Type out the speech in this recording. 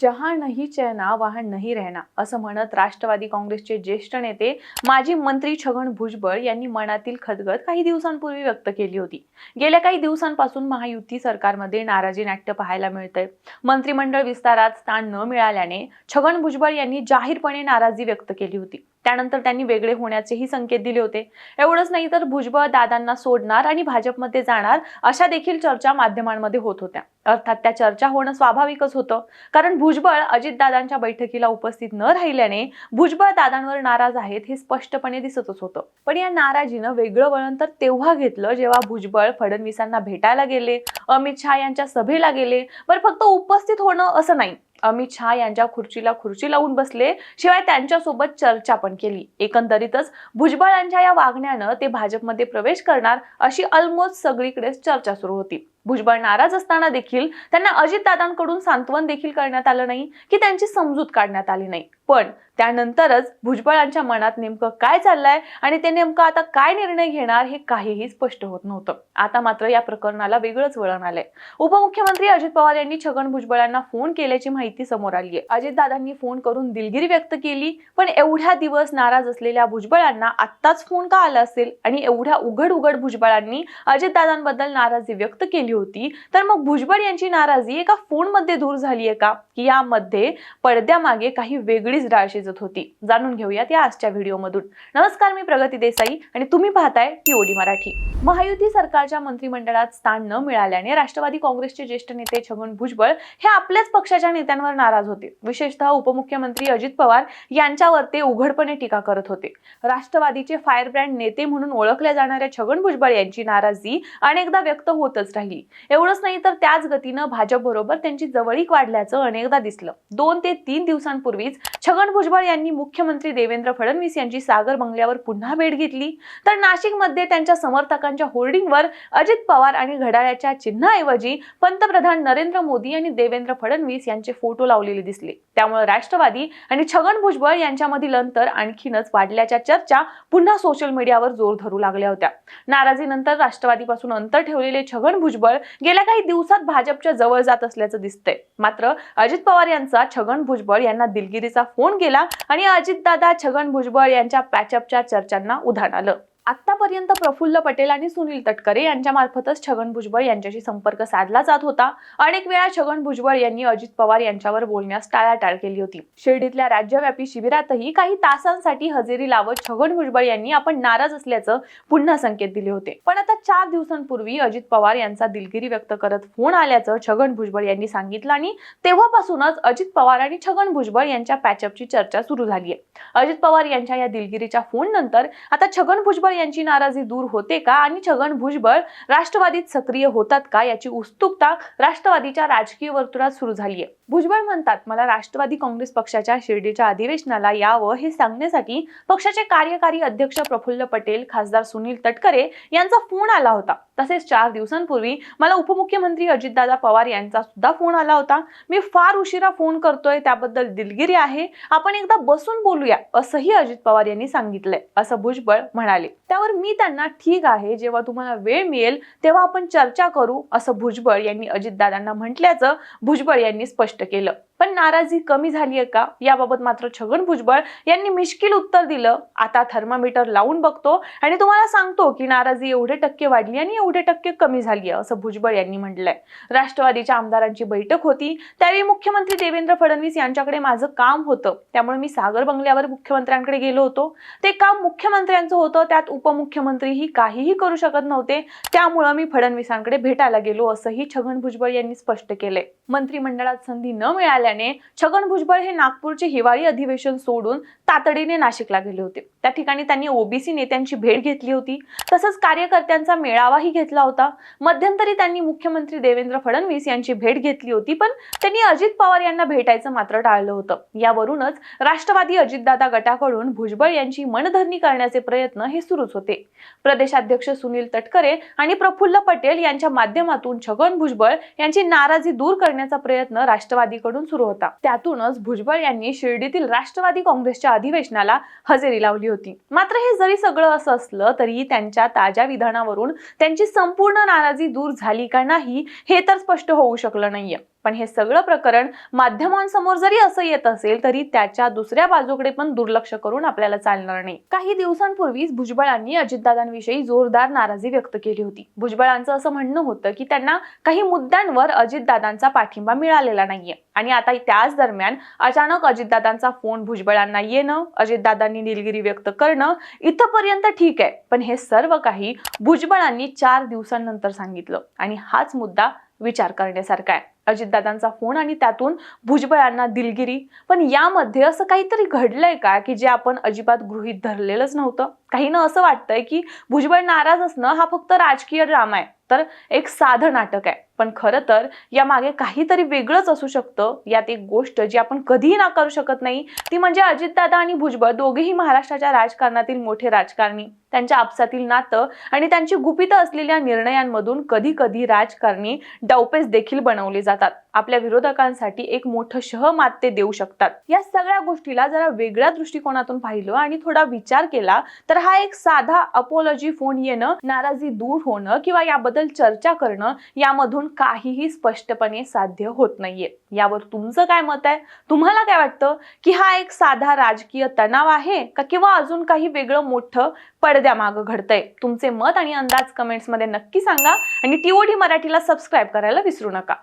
जहां नाही चैना वहां नहीं रहना असं म्हणत राष्ट्रवादी काँग्रेसचे ज्येष्ठ नेते माजी मंत्री छगन भुजबळ यांनी मनातील खदगद काही दिवसांपूर्वी व्यक्त केली होती. गेल्या काही दिवसांपासून महायुती सरकारमध्ये नाराजी नाट्य पाहायला मिळतंय. मंत्रिमंडळ विस्तारात स्थान न मिळाल्याने छगन भुजबळ यांनी जाहीरपणे नाराजी व्यक्त केली होती. त्यानंतर त्यांनी वेगळे होण्याचेही संकेत दिले होते. एवढंच नाही तर भुजबळ दादांना सोडणार आणि भाजपमध्ये जाणार अशा देखील चर्चा माध्यमांमध्ये होत होत्या. अर्थात त्या चर्चा होणं स्वाभाविकच होतं. कारण भुजबळ अजितदादांच्या बैठकीला उपस्थित न राहिल्याने भुजबळ दादांवर नाराज आहेत हे स्पष्टपणे दिसतच होतं. पण या नाराजीनं वेगळं वळण तर तेव्हा घेतलं जेव्हा भुजबळ फडणवीसांना भेटायला गेले अमित शहा यांच्या सभेला गेले बरं फक्त उपस्थित होणं असं नाही. अमित शहा यांच्या खुर्चीला खुर्ची लावून बसले. शिवाय त्यांच्यासोबत चर्चा पण केली. एकंदरीतच भुजबळांच्या या वागण्यानं ते भाजपमध्ये प्रवेश करणार अशी ऑलमोस्ट सगळीकडेच चर्चा सुरू होती. भुजबळ नाराज असताना देखील त्यांना अजितदादांकडून सांत्वन देखील करण्यात आलं नाही की त्यांची समजूत काढण्यात आली नाही. पण त्यानंतरच भुजबळांच्या मनात नेमकं काय चाललंय आणि ते नेमकं आता काय निर्णय घेणार हे काहीही स्पष्ट होत नव्हतं. आता मात्र या प्रकरणाला वेगळंच वळण आलंय. उपमुख्यमंत्री अजित पवार यांनी छगन भुजबळांना फोन केल्याची माहिती समोर आली आहे अजितदादांनी फोन करून दिलगिरी व्यक्त केली पण एवढ्या दिवस नाराज असलेल्या भुजबळांना आत्ताच फोन का आला असेल? आणि एवढ्या उघड उघड भुजबळांनी अजितदादांबद्दल नाराजी व्यक्त केली होती. तर मग भुजबळ यांची नाराजी एका फोनमध्ये दूर झाली आहे का? की यामध्ये पडद्यामागे काही वेगळीच डाळ शिजत होती. जाणून घेऊयात या आजच्या व्हिडिओमधून. नमस्कार मी प्रगती देसाई आणि तुम्ही पाहताय टीओडी मराठी. महायुती सरकारच्या मंत्रिमंडळात स्थान न मिळाल्याने राष्ट्रवादी काँग्रेसचे ज्येष्ठ नेते छगन भुजबळ हे आपल्याच पक्षाच्या नेत्यांवर नाराज होते. विशेषतः उपमुख्यमंत्री अजित पवार यांच्यावर ते उघडपणे टीका करत होते. राष्ट्रवादीचे फायरब्रँड नेते म्हणून ओळखल्या जाणाऱ्या छगन भुजबळ यांची नाराजी अनेकदा व्यक्त होतच राहिली. एवढंच नाही तर त्याच गतीनं भाजपबरोबर त्यांची जवळीक वाढल्याचं अनेकदा दिसलं. दोन ते तीन दिवसांपूर्वीच छगन भुजबळ यांनी मुख्यमंत्री देवेंद्र फडणवीस यांची सागर बंगल्यावर पुन्हा भेट घेतली. तर नाशिकमध्ये त्यांच्या समर्थकांच्या होर्डिंगवर अजित पवार आणि घड्याळ्याच्या चिन्हाऐवजी पंतप्रधान नरेंद्र मोदी आणि देवेंद्र फडणवीस यांचे फोटो लावलेले दिसले. त्यामुळे राष्ट्रवादी आणि छगन भुजबळ यांच्यामधील अंतर आणखीनच वाढल्याच्या चर्चा पुन्हा सोशल मीडियावर जोर धरू लागल्या होत्या. नाराजीनंतर राष्ट्रवादीपासून अंतर ठेवलेले छगन भुजबळ गेल्या काही दिवसात भाजपच्या जवळ जात असल्याचं दिसतंय. मात्र अजित पवार यांचा छगन भुजबळ यांना दिलगिरीचा फोन गेला आणि अजितदादा छगन भुजबळ यांच्या पॅचअपच्या चर्चांना उधाण आलं. आतापर्यंत प्रफुल्ल पटेल आणि सुनील तटकरे यांच्या मार्फतच छगन भुजबळ यांच्याशी संपर्क साधला जात होता. अनेक वेळा छगन भुजबळ यांनी अजित पवार यांच्यावर बोलण्यास टाळाटाळ केली होती. शिर्डीतल्या राज्यव्यापी शिबिरातही काही तासांसाठी हजेरी लावत छगन भुजबळ यांनी आपण नाराज असल्याचं पुन्हा संकेत दिले होते. पण आता चार दिवसांपूर्वी अजित पवार यांचा दिलगिरी व्यक्त करत फोन आल्याचं छगन भुजबळ यांनी सांगितलं आणि तेव्हापासूनच अजित पवार आणि छगन भुजबळ यांच्या पॅचअपची चर्चा सुरू झाली आहे. अजित पवार यांच्या या दिलगिरीच्या फोन नंतर आता छगन भुजबळ यांची नाराजी दूर होते का? आणि छगन भुजबळ राष्ट्रवादीत सक्रिय होतात का? याची उत्सुकता राष्ट्रवादीच्या राजकीय वर्तुळात सुरू झाली आहे भुजबळ म्हणतात मला राष्ट्रवादी काँग्रेस पक्षाच्या शिर्डीच्या अधिवेशनाला यावं हे सांगण्यासाठी पक्षाचे कार्यकारी अध्यक्ष प्रफुल्ल पटेल खासदार सुनील तटकरे यांचा फोन आला होता. तसेच चार दिवसांपूर्वी मला उपमुख्यमंत्री अजितदादा पवार यांचा सुद्धा फोन आला होता. मी फार उशिरा फोन करतोय त्याबद्दल दिलगिरी आहे. आपण एकदा बसून बोलूया. असंही अजित पवार यांनी सांगितलंय. असं भुजबळ म्हणाले. त्यावर मी त्यांना ठीक आहे जेव्हा तुम्हाला वेळ मिळेल तेव्हा आपण चर्चा करू असं भुजबळ यांनी अजितदादांना म्हटल्याचं भुजबळ यांनी स्पष्ट केलं. पण नाराजी कमी झाली आहे का? याबाबत मात्र छगन भुजबळ यांनी मिश्किल उत्तर दिलं. आता थर्मामीटर लावून बघतो आणि तुम्हाला सांगतो की नाराजी एवढे टक्के वाढली आणि एवढे टक्के कमी झाली आहे असं भुजबळ यांनी म्हटलंय. राष्ट्रवादीच्या आमदारांची बैठक होती. त्यावेळी मुख्यमंत्री देवेंद्र फडणवीस यांच्याकडे माझं काम होतं. त्यामुळे मी सागर बंगल्यावर मुख्यमंत्र्यांकडे गेलो होतो. ते काम मुख्यमंत्र्यांचं होतं. त्यात उपमुख्यमंत्रीही काहीही करू शकत नव्हते. त्यामुळं मी फडणवीसांकडे भेटायला गेलो असंही छगन भुजबळ यांनी स्पष्ट केलंय. मंत्रिमंडळात संधी न मिळाल्या मिळाल्याने छगन भुजबळ हे नागपूरचे हिवाळी अधिवेशन सोडून तातडीने नाशिकला गेले होते. त्या ठिकाणी त्यांनी ओबीसी नेत्यांची भेट घेतली होती. तसंच कार्यकर्त्यांचा मेळावाही घेतला होता. मध्यंतरी त्यांनी मुख्यमंत्री देवेंद्र फडणवीस यांची भेट घेतली होती पण त्यांनी अजित पवार यांना भेटायचं मात्र टाळलं होतं. यावरूनच राष्ट्रवादी अजितदादा गटाकडून भुजबळ यांची मनधरणी करण्याचे प्रयत्न हे सुरूच होते. प्रदेशाध्यक्ष सुनील तटकरे आणि प्रफुल्ल पटेल यांच्या माध्यमातून छगन भुजबळ यांची नाराजी दूर करण्याचा प्रयत्न राष्ट्रवादीकडून सुरू होता. त्यातूनच भुजबळ यांनी शिर्डीतील राष्ट्रवादी काँग्रेसच्या अधिवेशनाला हजेरी लावली होती. मात्र हे जरी सगळं असं असलं तरी त्यांच्या ताज्या विधानावरून त्यांची संपूर्ण नाराजी दूर झाली का नाही हे तर स्पष्ट होऊ शकलं नाहीये. पण हे सगळं प्रकरण माध्यमांसमोर जरी असं येत असेल तरी त्याच्या दुसऱ्या बाजूकडे पण दुर्लक्ष करून आपल्याला चालणार नाही. काही दिवसांपूर्वीच भुजबळांनी अजितदादांविषयी जोरदार नाराजी व्यक्त केली होती. भुजबळांचं असं म्हणणं होतं की त्यांना काही मुद्द्यांवर अजितदादांचा पाठिंबा मिळालेला नाहीये. आणि आता त्याच दरम्यान अचानक अजितदादांचा फोन भुजबळांना येणं अजितदादांनी निलगिरी व्यक्त करणं इथंपर्यंत ठीक आहे. पण हे सर्व काही भुजबळांनी चार दिवसांनंतर सांगितलं. आणि हाच मुद्दा विचार करण्यासारखा आहे. अजितदादांचा फोन आणि त्यातून भुजबळांना दिलगिरी. पण यामध्ये असं काहीतरी घडलंय का की जे आपण अजिबात गृहीत धरलेलंच नव्हतं? काहींना असं वाटतंय की भुजबळ नाराज असणं हा फक्त राजकीय ड्रामा आहे तर एक साधं नाटक आहे. पण खरं तर या मागे काहीतरी वेगळंच असू शकतं. यात एक गोष्ट जी आपण कधीही नाकारू शकत नाही ती म्हणजे अजितदादा आणि भुजबळ दोघेही महाराष्ट्राच्या राजकारणातील मोठे राजकारणी. त्यांच्या आपसातील नातं आणि त्यांची गुपितं असलेल्या निर्णयांमधून कधी कधी राजकारणी डावपेच देखील बनवले जातात. आपल्या विरोधकांसाठी एक मोठं शहमात ते देऊ शकतात. या सगळ्या गोष्टीला जरा वेगळ्या दृष्टिकोनातून पाहिलं आणि थोडा विचार केला तर हा एक साधा अपोलॉजी फोन येणं नाराजी दूर होणं किंवा याबद्दल चर्चा करणं यामधून काहीही स्पष्टपणे साध्य होत नाहीये. यावर तुमचं काय मत आहे? तुम्हाला काय वाटतं? की हा एक साधा राजकीय तणाव आहे का किंवा अजून काही वेगळं मोठं पडद्यामागं घडतंय? तुमचे मत आणि अंदाज कमेंट्समध्ये नक्की सांगा आणि टीओडी मराठीला सबस्क्राईब करायला विसरू नका.